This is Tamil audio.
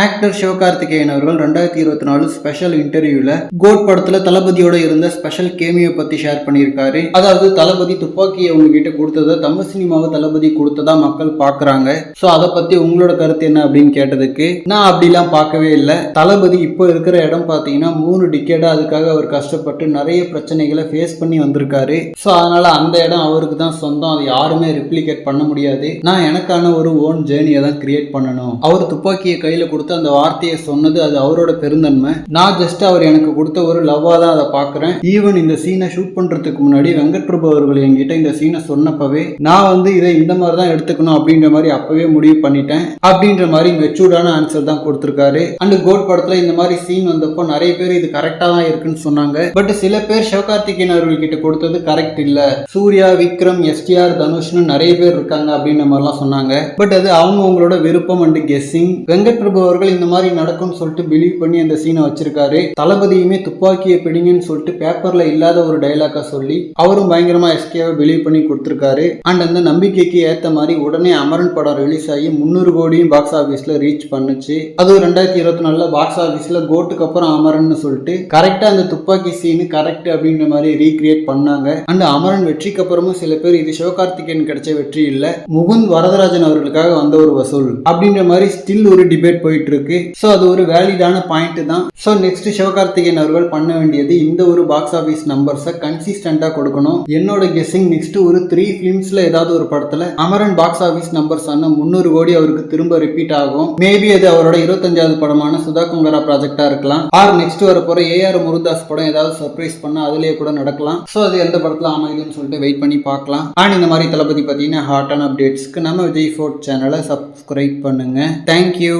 ஆக்டர் சிவகார்த்திகேயன் அவர்கள் ரெண்டாயிரத்தி இருபத்தி நாலு ஸ்பெஷல் இன்டர்வியூல கோட் படத்துல தளபதியோட இருந்த ஸ்பெஷல் கேமியோ பத்தி ஷேர் பண்ணியிருக்காரு. அதாவது தளபதி துப்பாக்கியை உங்ககிட்ட கொடுத்ததை தமிழ் சினிமாவை தளபதி கொடுத்ததா மக்கள் பாக்குறாங்க. சோ அதை பத்தி உங்களோட கருத்து என்ன அப்படின்னு கேட்டதுக்கு நான் அப்படிலாம் பார்க்கவே இல்லை. தளபதி இப்போ இருக்கிற இடம் பார்த்தீங்கன்னா மூணு டிக்கெடா அதுக்காக அவர் கஷ்டப்பட்டு நிறைய பிரச்சனைகளை ஃபேஸ் பண்ணி வந்திருக்காரு. ஸோ அதனால அந்த இடம் அவருக்கு தான் சொந்தம். அதை யாருமே ரிப்ளிகேட் பண்ண முடியாது. நான் எனக்கான ஒரு ஓன் ஜேர்னியை தான் கிரியேட் பண்ணணும். அவர் துப்பாக்கியை கையில கொடுத்து அந்த வார்த்தையை சொன்னது அது அவரோட பெருந்தன்மை. நான் ஜஸ்ட் அவர் எனக்கு கொடுத்த ஒரு லவ்வா தான் அதை பார்க்குறேன். ஈவன் இந்த சீனை ஷூட் பண்றதுக்கு முன்னாடி வெங்கட் பிரபு அவர்கள் என்கிட்ட இந்த சீனை சொன்னப்பவே நான் வந்து இதை இந்த மாதிரி தான் எடுத்துக்கணும் அப்படின்ற மாதிரி அப்பவே முடிவு பண்ணிட்டேன். அப்படின்ற மாதிரி மெச்சூர்டான ஆன்சர் தான் கொடுத்துருக்காரு. அண்ட் கோட் படத்துல இந்த மாதிரி சீன் வந்தப்போ நிறைய பேர் இது கரெக்டா தான் இருக்குன்னு சொன்னாங்க. பட் சில பேர் சிவகார்த்திகேயன் அவர்கள் கிட்ட கொடுத்தது கரெக்ட் இல்ல. சூர்யா விக்ரம் எஸ்டிஆர் தனுஷ்னு நிறைய பேர் இருக்காங்க அப்படின்ற மாதிரிலாம் சொன்னாங்க. பட் அது அவங்க அவங்களோட விருப்பம் அண்ட் கெஸ்ஸிங் வெங்கட் பிரபு அவர்கள் இந்த மாதிரி நடக்கும்னு சொல்லிட்டு பிலீவ் பண்ணி அந்த சீனை வச்சிருக்காரு. தளபதியுமே துப்பாக்கியை பிடிங்கன்னு சொல்லிட்டு பேப்பர்ல இல்லாத ஒரு டைலாக்கா சொல்லி அவரும் பயங்கரமா எஸ்கேவை பிலீவ் பண்ணி கொடுத்துருக்காரு. அண்ட் அந்த நம்பிக்கைக்கு ஏத்த மாதிரி உடனே அமரன் படம் ரிலீஸ் ஆகி முந்நூறு கோடியும் பாக்ஸ் ஆபீஸ்ல ரீச் பண்ணுச்சு. அது ரெண்டாயிரத்தி இருபத்தி நாலுல பாக்ஸ் ஆபீஸ்ல கோட்டுக்கு அப்புறம் அமரன் சொல்லிட்டு கரெக்டா அந்த துப்பாக்கி சீனு கரெக்ட் அப்படின்ற மாதிரி ரீக்ரியேட் பண்ணாங்க. அண்ட் அமரன் வெற்றிக்கு அப்புறமும் சில பேர் இது சிவகார்த்திகேயன் கிடைச்ச வெற்றி இல்ல முகுந்த் வரதராஜன் அவர்களுக்காக வந்த ஒரு வசூல் அப்படின்ற மாதிரி ஸ்டில் ஒரு டிபேட் போயிட்டு இருக்கு ஸோ அது ஒரு வேலிடான பாயிண்ட் தான். ஸோ நெக்ஸ்ட் சிவகார்த்திகேயன் அவர்கள் பண்ண வேண்டியது இந்த ஒரு பாக்ஸ் ஆஃபீஸ் நம்பர்ஸை கன்சிஸ்டண்டா கொடுக்கணும். என்னோட கெஸ்ஸிங் நெக்ஸ்ட் ஒரு த்ரீ ஃபிலிம்ஸ்ல ஏதாவது ஒரு படத்துல அமரன் பாக்ஸ் ஆஃபீஸ் நம்பர்ஸ் ஆன முந்நூறு கோடி அவருக்கு திரும்ப ரிப்பீட் ஆகும். மேபி அது அவரோட இருபத்தஞ்சாவது படமான சுதா குங்கரா ப்ராஜெக்டா இருக்கலாம். ஆர் நெக்ஸ்ட் வர போற ஏஆர் முருதாஸ் படம் ஏதாவது சர்ப்ரைஸ் பண்ண அதுலயே கூட நடக்கலாம். ஸோ அது எந்த படத்துல அமைதுன்னு சொல்லிட்டு வெயிட் பண்ணி பார்க்கலாம். அண்ட் இந்த மாதிரி தளபதி பார்த்தீங்கன்னா ஹாட்டான அப்டேட்ஸ்க்கு நம்ம விஜய் ஃபோர்ட் சேனலை சப்ஸ்கிரைப் பண்ணுங்க. Thank you